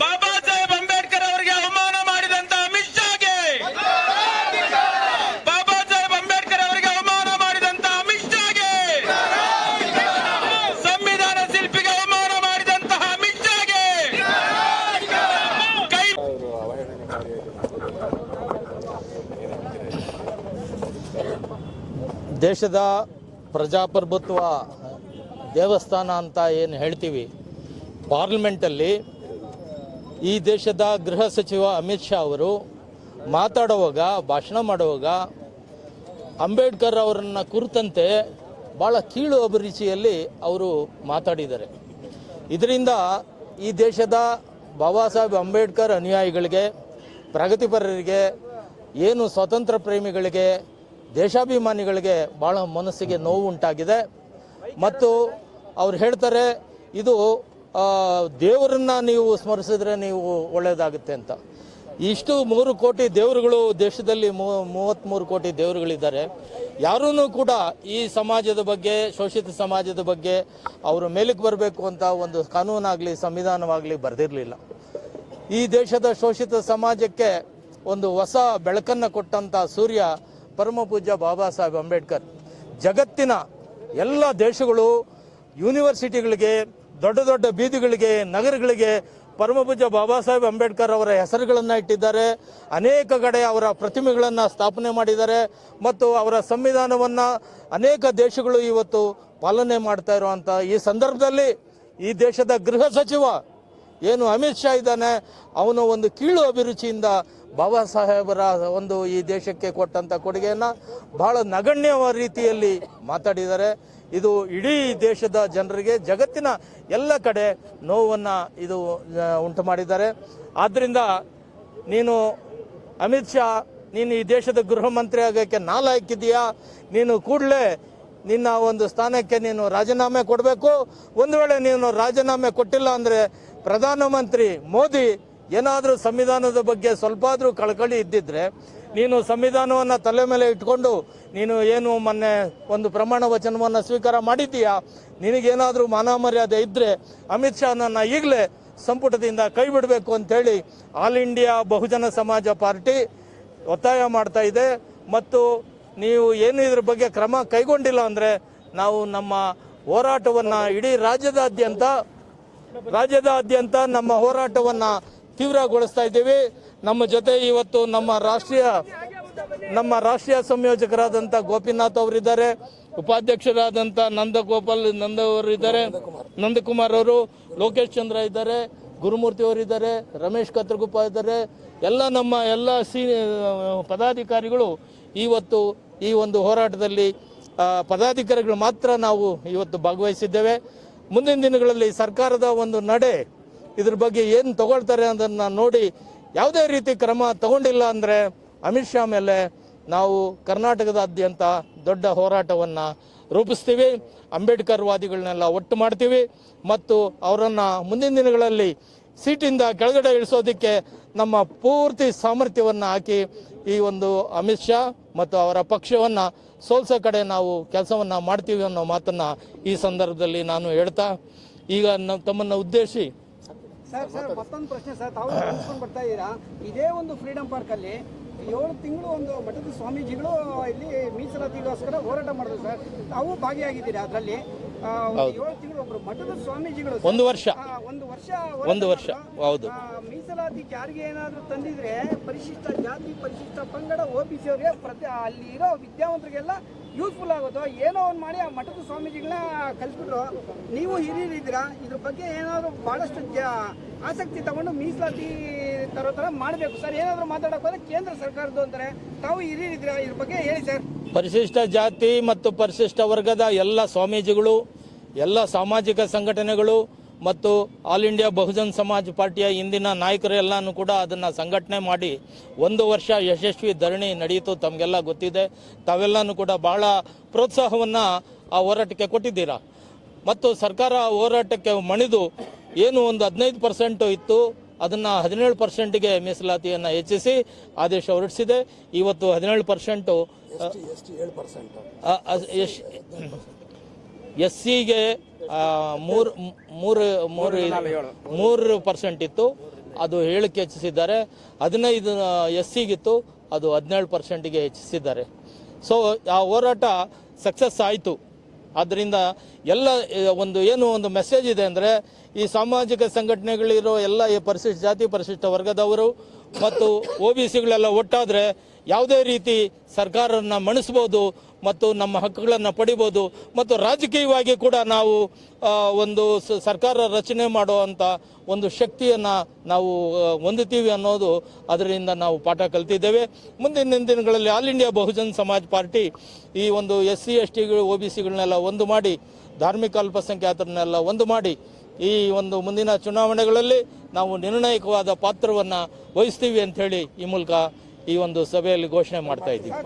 ಬಾಬಾ ಸಾಹೇಬ್ ಅಂಬೇಡ್ಕರ್ ಅವರಿಗೆ ಅವಮಾನ ಮಾಡಿದಂತ ಅಮಿತ್ ಶಾಗೆ ಬಾಬಾ ಸಾಹೇಬ್ ಅಂಬೇಡ್ಕರ್ ಅವರಿಗೆ ಅವಮಾನ ಮಾಡಿದಂತ ಅಮಿತ್ ಶಾಗೆ ಸಂವಿಧಾನ ಶಿಲ್ಪಿಗೆ ಅವಮಾನ ಮಾಡಿದಂತ ಅಮಿತ್ ಶಾಗೆ ಕೈ ದೇಶದ ಪ್ರಜಾಪ್ರಭುತ್ವ ದೇವಸ್ಥಾನ ಅಂತ ಏನು ಹೇಳ್ತೀವಿ? ಪಾರ್ಲಿಮೆಂಟಲ್ಲಿ ಈ ದೇಶದ ಗೃಹ ಸಚಿವ ಅಮಿತ್ ಶಾ ಅವರು ಮಾತಾಡುವಾಗ, ಭಾಷಣ ಮಾಡುವಾಗ ಅಂಬೇಡ್ಕರ್ ಅವರನ್ನು ಕುರಿತಂತೆ ಭಾಳ ಕೀಳು ಅಭಿರುಚಿಯಲ್ಲಿ ಅವರು ಮಾತಾಡಿದ್ದಾರೆ. ಇದರಿಂದ ಈ ದೇಶದ ಬಾಬಾ ಸಾಹೇಬ್ ಅಂಬೇಡ್ಕರ್ ಅನುಯಾಯಿಗಳಿಗೆ, ಪ್ರಗತಿಪರರಿಗೆ, ಏನು ಸ್ವತಂತ್ರ ಪ್ರೇಮಿಗಳಿಗೆ, ದೇಶಾಭಿಮಾನಿಗಳಿಗೆ ಭಾಳ ಮನಸ್ಸಿಗೆ ನೋವು ಉಂಟಾಗಿದೆ. ಮತ್ತು ಅವ್ರು ಹೇಳ್ತಾರೆ, ಇದು ದೇವರನ್ನ ನೀವು ಸ್ಮರಿಸಿದ್ರೆ ನೀವು ಒಳ್ಳೆಯದಾಗುತ್ತೆ ಅಂತ. ಇಷ್ಟು ಮೂರು ಕೋಟಿ ದೇವರುಗಳು ದೇಶದಲ್ಲಿ ಮೂವತ್ತ್ಮೂರು ಕೋಟಿ ದೇವರುಗಳಿದ್ದಾರೆ. ಯಾರೂ ಕೂಡ ಈ ಸಮಾಜದ ಬಗ್ಗೆ, ಶೋಷಿತ ಸಮಾಜದ ಬಗ್ಗೆ ಅವರು ಮೇಲಕ್ಕೆ ಬರಬೇಕು ಅಂತ ಒಂದು ಕಾನೂನಾಗಲಿ, ಸಂವಿಧಾನವಾಗಲಿ ಬರೆದಿರಲಿಲ್ಲ. ಈ ದೇಶದ ಶೋಷಿತ ಸಮಾಜಕ್ಕೆ ಒಂದು ಹೊಸ ಬೆಳಕನ್ನು ಕೊಟ್ಟಂಥ ಸೂರ್ಯ ಪರಮ ಪೂಜ್ಯ ಬಾಬಾ ಸಾಹೇಬ್ ಅಂಬೇಡ್ಕರ್. ಜಗತ್ತಿನ ಎಲ್ಲ ದೇಶಗಳು, ಯೂನಿವರ್ಸಿಟಿಗಳಿಗೆ ದೊಡ್ಡ ದೊಡ್ಡ ಬೀದಿಗಳಿಗೆ, ನಗರಗಳಿಗೆ ಪರಮಪೂಜ್ಯ ಬಾಬಾ ಸಾಹೇಬ್ ಅಂಬೇಡ್ಕರ್ ಅವರ ಹೆಸರುಗಳನ್ನು ಇಟ್ಟಿದ್ದಾರೆ. ಅನೇಕ ಕಡೆ ಅವರ ಪ್ರತಿಮೆಗಳನ್ನು ಸ್ಥಾಪನೆ ಮಾಡಿದ್ದಾರೆ. ಮತ್ತು ಅವರ ಸಂವಿಧಾನವನ್ನು ಅನೇಕ ದೇಶಗಳು ಇವತ್ತು ಪಾಲನೆ ಮಾಡ್ತಾ ಇರುವಂಥ ಈ ಸಂದರ್ಭದಲ್ಲಿ ಈ ದೇಶದ ಗೃಹ ಸಚಿವ ಏನು ಅಮಿತ್ ಶಾ ಇದ್ದಾನೆ, ಅವನು ಒಂದು ಕೀಳು ಅಭಿರುಚಿಯಿಂದ ಬಾಬಾ ಸಾಹೇಬರ ಒಂದು ಈ ದೇಶಕ್ಕೆ ಕೊಟ್ಟಂಥ ಕೊಡುಗೆಯನ್ನು ಬಹಳ ನಗಣ್ಯ ರೀತಿಯಲ್ಲಿ ಮಾತಾಡಿದ್ದಾರೆ. ಇದು ಇಡೀ ದೇಶದ ಜನರಿಗೆ ಜಗತ್ತಿನ ಎಲ್ಲ ಕಡೆ ನೋವನ್ನು ಇದು ಉಂಟು ಮಾಡಿದ್ದಾರೆ. ಆದ್ದರಿಂದ ನೀನು ಅಮಿತ್ ಶಾ, ನೀನು ಈ ದೇಶದ ಗೃಹ ಮಂತ್ರಿ ಆಗೋಕ್ಕೆ ನಾಲಾಯ್ಕಿದೀಯಾ ನೀನು ಕೂಡಲೇ ನಿನ್ನ ಒಂದು ಸ್ಥಾನಕ್ಕೆ ನೀನು ರಾಜೀನಾಮೆ ಕೊಡಬೇಕು. ಒಂದು ವೇಳೆ ನೀನು ರಾಜೀನಾಮೆ ಕೊಟ್ಟಿಲ್ಲ ಅಂದರೆ ಪ್ರಧಾನಮಂತ್ರಿ ಮೋದಿ ಏನಾದರೂ ಸಂವಿಧಾನದ ಬಗ್ಗೆ ಸ್ವಲ್ಪ ಆದರೂ ಕಳಕಳಿ ಇದ್ದಿದ್ರೆ ನೀನು ಸಂವಿಧಾನವನ್ನು ತಲೆ ಮೇಲೆ ಇಟ್ಕೊಂಡು ನೀನು ಏನು ಮೊನ್ನೆ ಒಂದು ಪ್ರಮಾಣ ವಚನವನ್ನು ಸ್ವೀಕಾರ ಮಾಡಿದ್ದೀಯಾ? ನಿನಗೇನಾದರೂ ಮಾನ ಮರ್ಯಾದೆ ಇದ್ದರೆ ಅಮಿತ್ ಶಾ ನನ್ನ ಈಗಲೇ ಸಂಪುಟದಿಂದ ಕೈ ಬಿಡಬೇಕು ಅಂತೇಳಿ ಆಲ್ ಇಂಡಿಯಾ ಬಹುಜನ ಸಮಾಜ ಪಾರ್ಟಿ ಒತ್ತಾಯ ಮಾಡ್ತಾ ಇದೆ. ಮತ್ತು ನೀವು ಏನು ಇದ್ರ ಬಗ್ಗೆ ಕ್ರಮ ಕೈಗೊಂಡಿಲ್ಲ ಅಂದರೆ ನಾವು ನಮ್ಮ ಹೋರಾಟವನ್ನು ಇಡೀ ರಾಜ್ಯದಾದ್ಯಂತ ರಾಜ್ಯದಾದ್ಯಂತ ನಮ್ಮ ಹೋರಾಟವನ್ನು ತೀವ್ರಗೊಳಿಸ್ತಾ ಇದ್ದೀವಿ. ನಮ್ಮ ಜೊತೆ ಇವತ್ತು ನಮ್ಮ ರಾಷ್ಟ್ರೀಯ ನಮ್ಮ ರಾಷ್ಟ್ರೀಯ ಸಂಯೋಜಕರಾದಂಥ ಗೋಪಿನಾಥ್ ಅವರಿದ್ದಾರೆ, ಉಪಾಧ್ಯಕ್ಷರಾದಂಥ ನಂದಗೋಪಾಲ್ ನಂದ ಅವರು ಇದ್ದಾರೆ ನಂದಕುಮಾರ್ ಅವರು, ಲೋಕೇಶ್ ಚಂದ್ರ ಇದ್ದಾರೆ, ಗುರುಮೂರ್ತಿ ಅವರಿದ್ದಾರೆ, ರಮೇಶ್ ಕತ್ರಗುಪ್ಪ ಇದ್ದಾರೆ. ಎಲ್ಲ ನಮ್ಮ ಎಲ್ಲ ಸೀ ಪದಾಧಿಕಾರಿಗಳು ಇವತ್ತು ಈ ಒಂದು ಹೋರಾಟದಲ್ಲಿ ಪದಾಧಿಕಾರಿಗಳು ಮಾತ್ರ ನಾವು ಇವತ್ತು ಭಾಗವಹಿಸಿದ್ದೇವೆ. ಮುಂದಿನ ದಿನಗಳಲ್ಲಿ ಸರ್ಕಾರದ ಒಂದು ನಡೆ ಇದ್ರ ಬಗ್ಗೆ ಏನು ತಗೊಳ್ತಾರೆ ಅದನ್ನು ನೋಡಿ ಯಾವುದೇ ರೀತಿ ಕ್ರಮ ತಗೊಂಡಿಲ್ಲ ಅಂದರೆ ಅಮಿತ್ ಶಾ ಮೇಲೆ ನಾವು ಕರ್ನಾಟಕದಾದ್ಯಂತ ದೊಡ್ಡ ಹೋರಾಟವನ್ನು ರೂಪಿಸ್ತೀವಿ. ಅಂಬೇಡ್ಕರ್ ವಾದಿಗಳನ್ನೆಲ್ಲ ಒಟ್ಟು ಮಾಡ್ತೀವಿ. ಮತ್ತು ಅವರನ್ನು ಮುಂದಿನ ದಿನಗಳಲ್ಲಿ ಸೀಟಿಂದ ಕೆಳಗಡೆ ಇಳಿಸೋದಕ್ಕೆ ನಮ್ಮ ಪೂರ್ತಿ ಸಾಮರ್ಥ್ಯವನ್ನು ಹಾಕಿ ಈ ಒಂದು ಅಮಿತ್ ಶಾ ಮತ್ತು ಅವರ ಪಕ್ಷವನ್ನು ಸೋಲ್ಸೋ ಕಡೆ ನಾವು ಕೆಲಸವನ್ನು ಮಾಡ್ತೀವಿ ಅನ್ನೋ ಮಾತನ್ನು ಈ ಸಂದರ್ಭದಲ್ಲಿ ನಾನು ಹೇಳ್ತಾ, ಈಗ ನಮ್ಮ ತಮ್ಮನ್ನು ಉದ್ದೇಶಿ ಸರ್ ಸರ್ ಮತ್ತೊಂದು ಪ್ರಶ್ನೆ ಸರ್ ತಾವು ನೆನೆಸ್ಕೊಂಡು ಬರ್ತಾ ಇದ್ದೀರಾ? ಇದೇ ಒಂದು ಫ್ರೀಡಂ ಪಾರ್ಕ್ ಅಲ್ಲಿ ಏಳು ತಿಂಗಳು ಒಂದು ಮಠದ ಸ್ವಾಮೀಜಿಗಳು ಇಲ್ಲಿ ಮೀಸಲಾತಿಗೋಸ್ಕರ ಹೋರಾಟ ಮಾಡಿದ್ರು ಸರ್. ತಾವು ಭಾಗಿಯಾಗಿದ್ದೀರಾ ಅದರಲ್ಲಿ? ಏಳು ತಿಂಗಳು ಒಬ್ಬರು ಮಠದ ಸ್ವಾಮೀಜಿಗಳು ಒಂದು ವರ್ಷ. ಒಂದು ವರ್ಷ ಒಂದು ವರ್ಷ. ಹೌದು. ಮೀಸಲಾತಿ ಜಾರಿಗೆ ಏನಾದರೂ ತಂದಿದ್ರೆ ಪರಿಶಿಷ್ಟ ಜಾತಿ ಪರಿಶಿಷ್ಟ ಪಂಗಡ ಒ ಬಿ ಸಿ ಅವರಿಗೆ ಪ್ರತಿ ಅಲ್ಲಿ ಇರೋ ವಿದ್ಯಾವಂತರಿಗೆಲ್ಲ ಯೂಸ್ಫುಲ್ ಆಗೋದು, ಏನೋ ಒಂದು ಮಾಡಿ ಆ ಮಠದ ಸ್ವಾಮೀಜಿಗಳನ್ನ ಕಲಿಸ್ಬಿಟ್ರು. ನೀವು ಹಿರಿಯರಿದ್ದೀರಾ ಇದ್ರ ಬಗ್ಗೆ ಏನಾದರೂ ಭಾಳಷ್ಟು ಜ ಆಸಕ್ತಿ ತಗೊಂಡು ಮೀಸಲಾತಿ ತರೋ ಥರ ಮಾಡಬೇಕು. ಸರ್, ಏನಾದರೂ ಮಾತಾಡೋಕೆ ಹೋದ್ರೆ ಕೇಂದ್ರ ಸರ್ಕಾರದ್ದು ಅಂತಾರೆ. ತಾವು ಹಿರಿಯರಿದ್ದೀರಾ ಇದ್ರ ಬಗ್ಗೆ ಹೇಳಿ ಸರ್. ಪರಿಶಿಷ್ಟ ಜಾತಿ ಮತ್ತು ಪರಿಶಿಷ್ಟ ವರ್ಗದ ಎಲ್ಲ ಸ್ವಾಮೀಜಿಗಳು, ಎಲ್ಲ ಸಾಮಾಜಿಕ ಸಂಘಟನೆಗಳು ಮತ್ತು ಆಲ್ ಇಂಡಿಯಾ ಬಹುಜನ್ ಸಮಾಜ್ ಪಾರ್ಟಿಯ ಇಂದಿನ ನಾಯಕರೆಲ್ಲನೂ ಕೂಡ ಅದನ್ನು ಸಂಘಟನೆ ಮಾಡಿ ಒಂದು ವರ್ಷ ಯಶಸ್ವಿ ಧರಣಿ ನಡೆಯಿತು ತಮಗೆಲ್ಲ ಗೊತ್ತಿದೆ. ತಾವೆಲ್ಲನೂ ಕೂಡ ಬಹಳ ಪ್ರೋತ್ಸಾಹವನ್ನು ಆ ಹೋರಾಟಕ್ಕೆ ಕೊಟ್ಟಿದ್ದೀರಾ. ಮತ್ತು ಸರ್ಕಾರ ಆ ಹೋರಾಟಕ್ಕೆ ಮಣಿದು ಏನು ಒಂದು ಹದಿನೈದು ಪರ್ಸೆಂಟು ಇತ್ತು ಅದನ್ನು ಹದಿನೇಳು ಪರ್ಸೆಂಟ್ಗೆ ಮೀಸಲಾತಿಯನ್ನು ಹೆಚ್ಚಿಸಿ ಆದೇಶ ಹೊರಡಿಸಿದೆ. ಇವತ್ತು ಹದಿನೇಳು ಪರ್ಸೆಂಟು ಎಸ್ ಸಿಗೆ ಮೂರು ಮೂರು ಮೂರು ಮೂರು ಪರ್ಸೆಂಟ್ ಇತ್ತು. ಅದು ಏಳಕ್ಕೆ ಹೆಚ್ಚಿಸಿದ್ದಾರೆ. ಹದಿನೈದು ಎಸ್ ಸಿಗಿತ್ತು ಅದು ಹದಿನೇಳು ಪರ್ಸೆಂಟಿಗೆ ಹೆಚ್ಚಿಸಿದ್ದಾರೆ. ಸೊ ಆ ಹೋರಾಟ ಸಕ್ಸಸ್ ಆಯಿತು. ಆದ್ದರಿಂದ ಎಲ್ಲ ಒಂದು ಏನು ಒಂದು ಮೆಸೇಜ್ ಇದೆ ಅಂದರೆ ಈ ಸಾಮಾಜಿಕ ಸಂಘಟನೆಗಳಿರೋ ಎಲ್ಲ ಈ ಪರಿಶಿಷ್ಟ ಜಾತಿ ಪರಿಶಿಷ್ಟ ವರ್ಗದವರು ಮತ್ತು ಒ ಬಿ ಸಿಗಳೆಲ್ಲ ಒಟ್ಟಾದರೆ ಯಾವುದೇ ರೀತಿ ಸರ್ಕಾರವನ್ನು ಮಣಿಸ್ಬೋದು ಮತ್ತು ನಮ್ಮ ಹಕ್ಕುಗಳನ್ನು ಪಡಿಬೋದು ಮತ್ತು ರಾಜಕೀಯವಾಗಿ ಕೂಡ ನಾವು ಒಂದು ಸರ್ಕಾರ ರಚನೆ ಮಾಡುವಂಥ ಒಂದು ಶಕ್ತಿಯನ್ನು ನಾವು ಹೊಂದುತ್ತೀವಿ ಅನ್ನೋದು ಅದರಿಂದ ನಾವು ಪಾಠ ಕಲ್ತಿದ್ದೇವೆ. ಮುಂದಿನ ದಿನಗಳಲ್ಲಿ all India Bahujan Samaj party ಈ ಒಂದು ಎಸ್ ಸಿ ಎಸ್ ಟಿಗಳು ಒ ಬಿ ಸಿಗಳನ್ನೆಲ್ಲ ಒಂದು ಮಾಡಿ, ಧಾರ್ಮಿಕ ಅಲ್ಪಸಂಖ್ಯಾತರನ್ನೆಲ್ಲ ಒಂದು ಮಾಡಿ ಈ ಒಂದು ಮುಂದಿನ ಚುನಾವಣೆಗಳಲ್ಲಿ ನಾವು ನಿರ್ಣಾಯಕವಾದ ಪಾತ್ರವನ್ನು ವಹಿಸ್ತೀವಿ ಅಂತ ಹೇಳಿ ಈ ಮೂಲಕ ಈ ಒಂದು ಸಭೆಯಲ್ಲಿ ಘೋಷಣೆ ಮಾಡ್ತಾ ಇದ್ದೀವಿ.